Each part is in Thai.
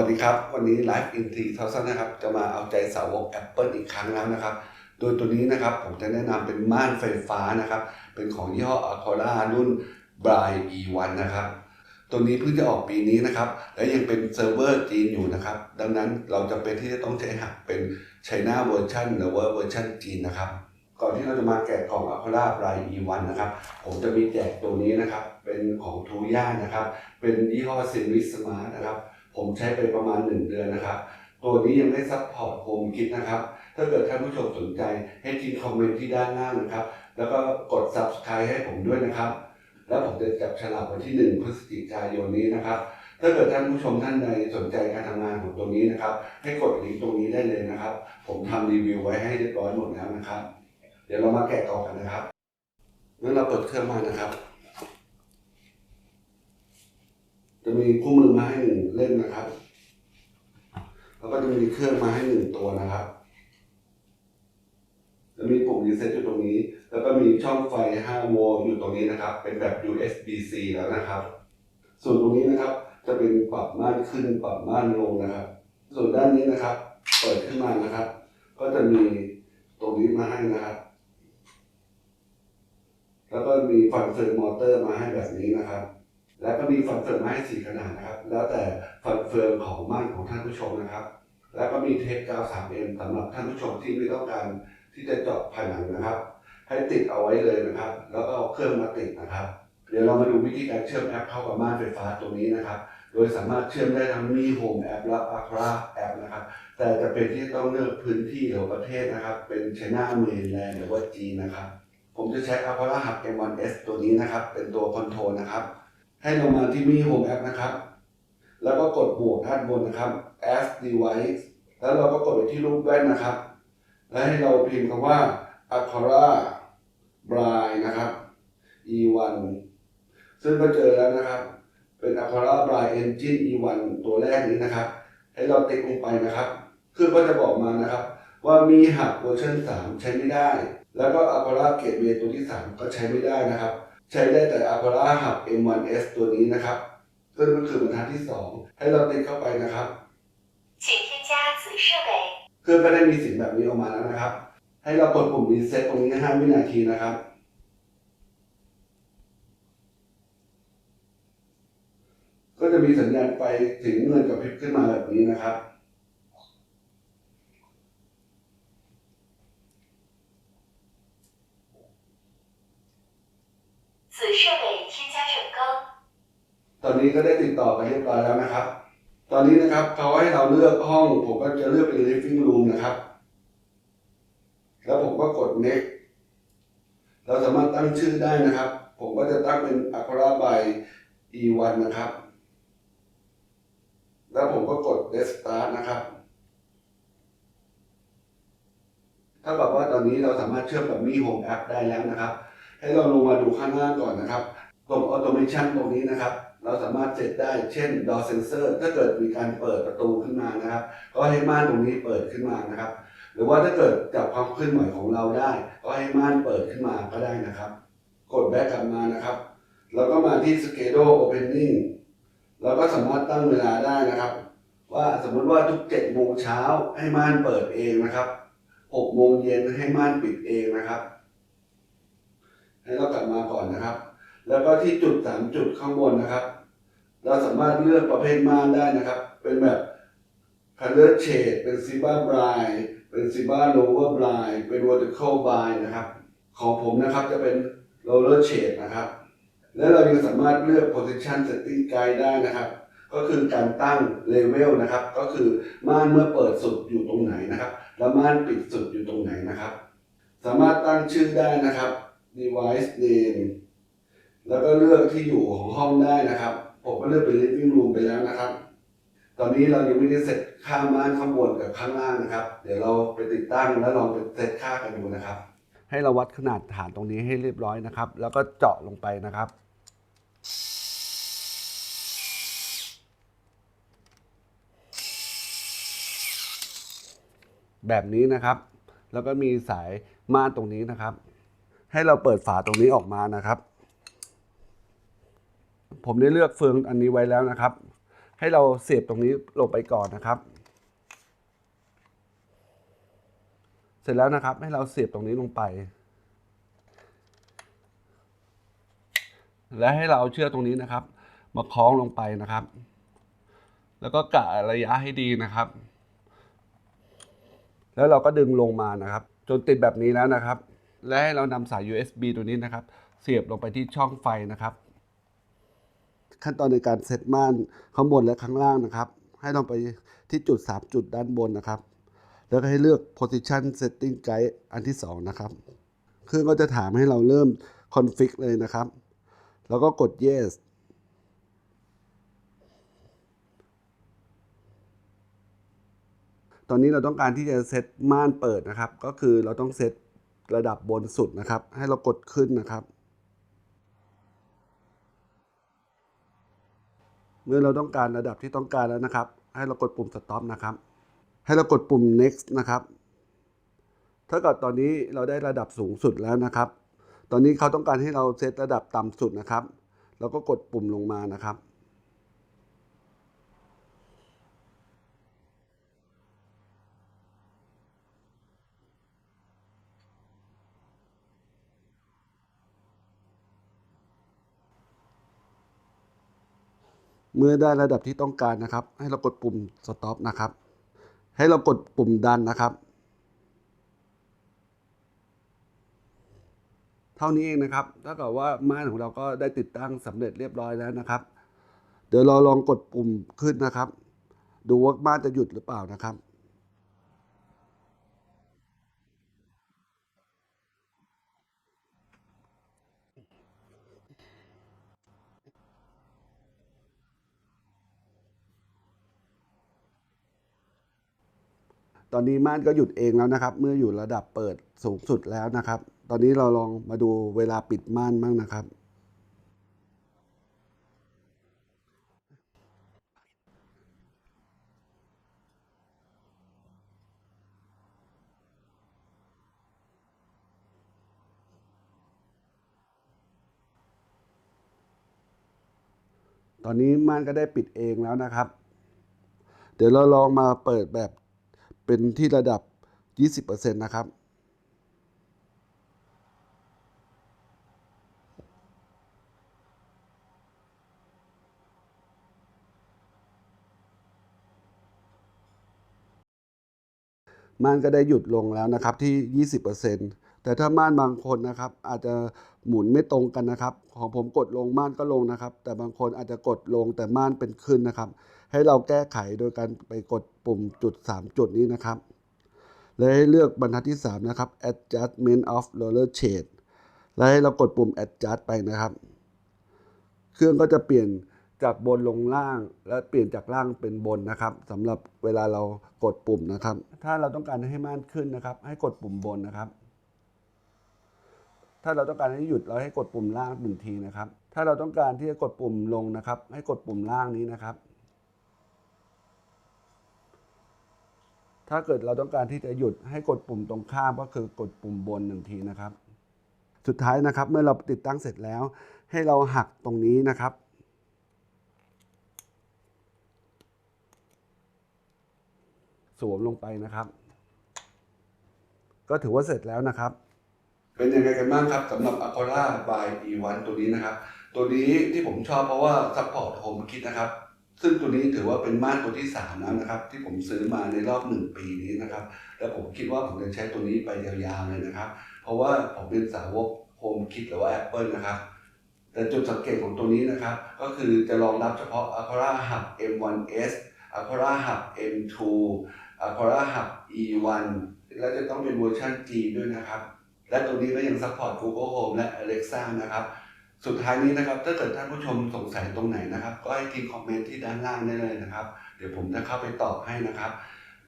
วัสดีครับ วันนี้ Live in 3000นนะครับ จะมาเอาใจสาวก Apple อีกครั้งแล้วนะครับ โดยตัวนี้นะครับผมจะแนะนำเป็นม่านไฟฟ้านะครับ เป็นของยี่ห้อ Acora รุ่น Bri E1 นะครับ ตัวนี้เพิ่งจะออกปีนี้นะครับ และยังเป็นเซิร์ฟเวอร์จีนอยู่นะครับ ดังนั้นเราจะเป็นที่จะต้องใช้หักเป็น China version หรือว่าเวอร์ชันจีนนะครับ ก่อนที่เราจะมาแกะกล่อง Acora Bri E1 นะครับ ผมจะมีแจกตัวนี้นะครับ เป็นของทูย่านะครับ เป็นยี่ห้อ s i m i s Smart นะครับ ผมใช้ไปประมาณ 1 เดือนนะครับ ตัวนี้ยังไม่ซัพพอร์ตโฮมคิดนะครับ ถ้าเกิดท่านผู้ชมสนใจให้ทิ้งคอมเมนต์ที่ด้านล่างนะครับ แล้วก็กด subscribe ให้ผมด้วยนะครับ แล้วผมจะจับฉลากวันที่ 1 พฤศจิกายนนี้นะครับถ้าเกิดท่านผู้ชมท่านใดสนใจการทำงานของตัวนี้นะครับ ให้กดลิงก์ตรงนี้ได้เลยนะครับ ผมทำรีวิวไว้ให้เรียบร้อยหมดแล้วนะครับ เดี๋ยวเรามาแกะกล่องกันนะครับงั้นเราเปิดเครื่องมานะครับ จะ มีคู่มือมาให้หนึ่งเล่มนะครับ แล้วก็จะมีเครื่องมาให้หนึ่งตัวนะครับ จะมีปุ่มรีเซ็ตอยู่ตรงนี้ แล้วก็มีช่องไฟ5โวลต์อยู่ตรงนี้นะครับ เป็นแบบ USB-C แล้วนะครับ ส่วนตรงนี้นะครับ จะเป็นปรับม่านขึ้นปรับม่านลงนะครับ ส่วนด้านนี้นะครับ เปิดขึ้นมานะครับ ก็จะมีตรงนี้มาให้นะครับ แล้วก็มีฟันเฟืองมอเตอร์มาให้แบบนี้นะครับ แล้วก็มีฟันเฟืองมาให้สี่ขนาดนะครับ แล้วแต่ฟันเฟืองของม่านของท่านผู้ชมนะครับ แล้วก็มีเทปกาว 3M สำหรับท่านผู้ชมที่ไม่ต้องการที่จะเจาะผนังนะครับ ให้ติดเอาไว้เลยนะครับ แล้วก็เอาเครื่องมาติดนะครับ เดี๋ยวเรามาดูวิธีการเชื่อมแอปเข้ากับม่านไฟฟ้าตัวนี้นะครับ โดยสามารถเชื่อมได้ทั้งมีโฮมแอปและ Aqua แอปนะครับ แต่จะเป็นที่ต้องเลือกพื้นที่หรือประเทศนะครับ เป็นไชน่าเมนแลนด์หรือว่าจีนนะครับ ผมจะใช้ Aqua Hub M1S ตัวนี้นะครับ เป็นตัวคอนโทรลนะครับ ให้เรามาที่มีโฮมแอปนะครับ แล้วก็กดบวกด้านบนนะครับ as device แล้วเราก็กดไปที่รูปแว่นนะครับ และให้เราพิมพ์คำว่า Aquara Bri นะครับ E1 ซึ่งก็เจอแล้วนะครับ เป็น Aquara Bri Engine E1 ตัวแรกนี้นะครับ ให้เราติ๊กลงไปนะครับเครื่องก็จะบอกมานะครับ ว่ามีหักเวอร์ชัน3 ใช้ไม่ได้ แล้วก็ Aquara Gateway ตัวที่ 3 ก็ใช้ไม่ได้นะครับ ใช้ได้แต่อ p o l l a Hub M1S ตัวนี้นะครับซึ่งก็คือบรรทัดที่ 2 ให้เราติดเข้าไปนะครับเครื่อก็ได้มีสียงแบบนี้ออกมาแล้วนะครับ ให้เรากดปุ่มรีเซ็ตตรงนี้ 5 วินาทีนะครับ ก็จะมีสัญญาณไปถึงเงินกับพริบขึ้นมาแบบนี้นะครับ 此设备添加成功。 ตอนนี้ก็ได้ติดต่อกันเรียบร้อยแล้วนะครับ ตอนนี้นะครับเขาให้เราเลือกห้อง ผมก็จะเลือกเป็น living room นะครับ แล้วผมก็กด next เราสามารถตั้งชื่อได้นะครับ ผมก็จะตั้งเป็น Aquara by E1 นะครับ แล้วผมก็กด Let's start นะครับเท่ากับว่าตอนนี้เราสามารถเชื่อมกับมี Home App ได้แล้วนะครับ ให้เราลงมาดูข้างล่างก่อนนะครับ ตรง Automation ตรงนี้นะครับ เราสามารถเซตได้เช่น Door Sensor ถ้าเกิดมีการเปิดประตูขึ้นมานะครับ ก็ให้ม่านตรงนี้เปิดขึ้นมานะครับ หรือว่าถ้าเกิดจับความเคลื่อนไหวของเราได้ ก็ให้ม่านเปิดขึ้นมาก็ได้นะครับ กดแบ็กกลับมานะครับ แล้วก็มาที่ Schedule Opening เราก็สามารถตั้งเวลาได้นะครับ ว่าสมมติว่าทุก7โมงเช้าให้ม่านเปิดเองนะครับ6โมงเย็นให้ม่านปิดเองนะครับ ให้เรากลับมาก่อนนะครับ แล้วก็ที่จุดสามจุดข้างบนนะครับ เราสามารถเลือกประเภทม่านได้นะครับ เป็นแบบ color shade เป็น s i b a blind เป็น s i b a lower blind เป็น vertical blind นะครับ ของผมนะครับจะเป็น roller shade นะครับ และเรายังสามารถเลือก position setting guide ได้นะครับก็คือการตั้ง level นะครับ ก็คือม่านเมื่อเปิดสุดอยู่ตรงไหนนะครับ แล้วม่านปิดสุดอยู่ตรงไหนนะครับ สามารถตั้งชื่อได้นะครับ device name แล้วก็เลือกที่อยู่ของห้องได้นะครับ ผมก็เลือกเป็น living room ไปแล้วนะครับ ตอนนี้เรายังไม่ได้เสร็จค่าม่านข้างบนกับข้างล่างนะครับ เดี๋ยวเราไปติดตั้งแล้วลองไปเซตค่ากันดูนะครับ ให้เราวัดขนาดฐานตรงนี้ให้เรียบร้อยนะครับ แล้วก็เจาะลงไปนะครับแบบนี้นะครับ แล้วก็มีสายม่านตรงนี้นะครับ ให้เราเปิดฝาตรงนี้ออกมานะครับ ผมได้เลือกเฟืองอันนี้ไว้แล้วนะครับ ให้เราเสียบตรงนี้ลงไปก่อนนะครับ เสร็จแล้วนะครับ ให้เราเสียบตรงนี้ลงไป และให้เราเอาเชือกตรงนี้นะครับ มาคล้องลงไปนะครับ แล้วก็กะระยะให้ดีนะครับ แล้วเราก็ดึงลงมานะครับ จนติดแบบนี้แล้วนะครับ และให้เรานำสาย USB ตัวนี้นะครับ เสียบลงไปที่ช่องไฟนะครับ ขั้นตอนในการเซตม่านข้างบนและข้างล่างนะครับ ให้ลงไปที่จุด 3 จุดด้านบนนะครับ แล้วก็ให้เลือก position setting guide อันที่ 2 นะครับ เครื่องก็จะถามให้เราเริ่ม config เลยนะครับ แล้วก็กด yes ตอนนี้เราต้องการที่จะเซตม่านเปิดนะครับ ก็คือเราต้องเซต ระดับบนสุดนะครับ ให้เรากดขึ้นนะครับ เมื่อเราต้องการระดับที่ต้องการแล้วนะครับ ให้เรากดปุ่ม stop นะครับ ให้เรากดปุ่ม next นะครับถ้าเกิดตอนนี้เราได้ระดับสูงสุดแล้วนะครับ ตอนนี้เขาต้องการให้เราเซตระดับต่ำสุดนะครับ เราก็กดปุ่มลงมานะครับ เมื่อได้ระดับที่ต้องการนะครับ ให้เรากดปุ่ม stop นะครับ ให้เรากดปุ่มดันนะครับ เท่านี้เองนะครับถ้าเกิดว่าม่านของเราก็ได้ติดตั้งสำเร็จเรียบร้อยแล้วนะครับ เดี๋ยวเราลองกดปุ่มขึ้นนะครับ ดูว่าม่านจะหยุดหรือเปล่านะครับ ตอนนี้ม่านก็หยุดเองแล้วนะครับ เมื่ออยู่ระดับเปิดสูงสุดแล้วนะครับ ตอนนี้เราลองมาดูเวลาปิดม่านบ้างนะครับ ตอนนี้ม่านก็ได้ปิดเองแล้วนะครับ เดี๋ยวเราลองมาเปิดแบบ เป็นที่ระดับ 20%นะครับ ม่านก็ได้หยุดลงแล้วนะครับที่ 20%แต่ถ้าม่านบางคนนะครับ อาจจะหมุนไม่ตรงกันนะครับ ของผมกดลงม่านก็ลงนะครับ แต่บางคนอาจจะกดลงแต่ม่านเป็นขึ้นนะครับ ให้เราแก้ไขโดยการไปกดปุ่มจุด 3 จุดนี้นะครับ และให้เลือกบรรทัดที่ 3 นะครับ adjustment of roller shade และให้เรากดปุ่ม adjust ไปนะครับ เครื่องก็จะเปลี่ยนจากบนลงล่าง และเปลี่ยนจากล่างเป็นบนนะครับสำหรับเวลาเรากดปุ่มนะครับ ถ้าเราต้องการให้ม่านขึ้นนะครับ ให้กดปุ่มบนนะครับ ถ้าเราต้องการให้หยุดเราให้กดปุ่มล่างหนึ่งทีนะครับ ถ้าเราต้องการที่จะกดปุ่มลงนะครับ ให้กดปุ่มล่างนี้นะครับ ถ้าเกิดเราต้องการที่จะหยุดให้กดปุ่มตรงข้ามก็คือกดปุ่มบนหนึ่งทีนะครับ สุดท้ายนะครับเมื่อเราติดตั้งเสร็จแล้ว ให้เราหักตรงนี้นะครับ สวมลงไปนะครับ ก็ถือว่าเสร็จแล้วนะครับ เป็นยังไงกันบ้างครับสำหรับ a q u a r a by E1 ตัวนี้นะครับ ตัวนี้ที่ผมชอบเพราะว่า Support Home Kit นะครับ ซึ่งตัวนี้ถือว่าเป็นม่านตัวที่3แล้วนะครับ ที่ผมซื้อมาในรอบ1ปีนี้นะครับ แล้วผมคิดว่าผมจะใช้ตัวนี้ไปยาวๆเลยนะครับ เพราะว่าผมเป็นสาวก Home Kit หรือว่า Apple นะครับแต่จุดสังเกตของตัวนี้นะครับ ก็คือจะรองรับเฉพาะ a q u a r a Hub M1S a q u a r a Hub M2 a q u a r a Hub E1 และจะต้องเป็นเวอร์ชัน G ด้วยนะครับ และตัวนี้ก็ยังซัพพอร์ต Google Home และ Alexa นะครับ สุดท้ายนี้นะครับ ถ้าเกิดท่านผู้ชมสงสัยตรงไหนนะครับ ก็ให้ทิ้งคอมเมนต์ที่ด้านล่างได้เลยนะครับ เดี๋ยวผมจะเข้าไปตอบให้นะครับ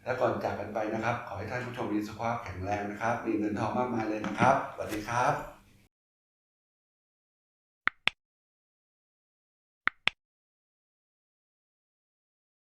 และก่อนจากกันไปนะครับ ขอให้ท่านผู้ชมมีสุขภาพแข็งแรงนะครับ มีเงินทองมากมายเลยนะครับสวัสดีครับ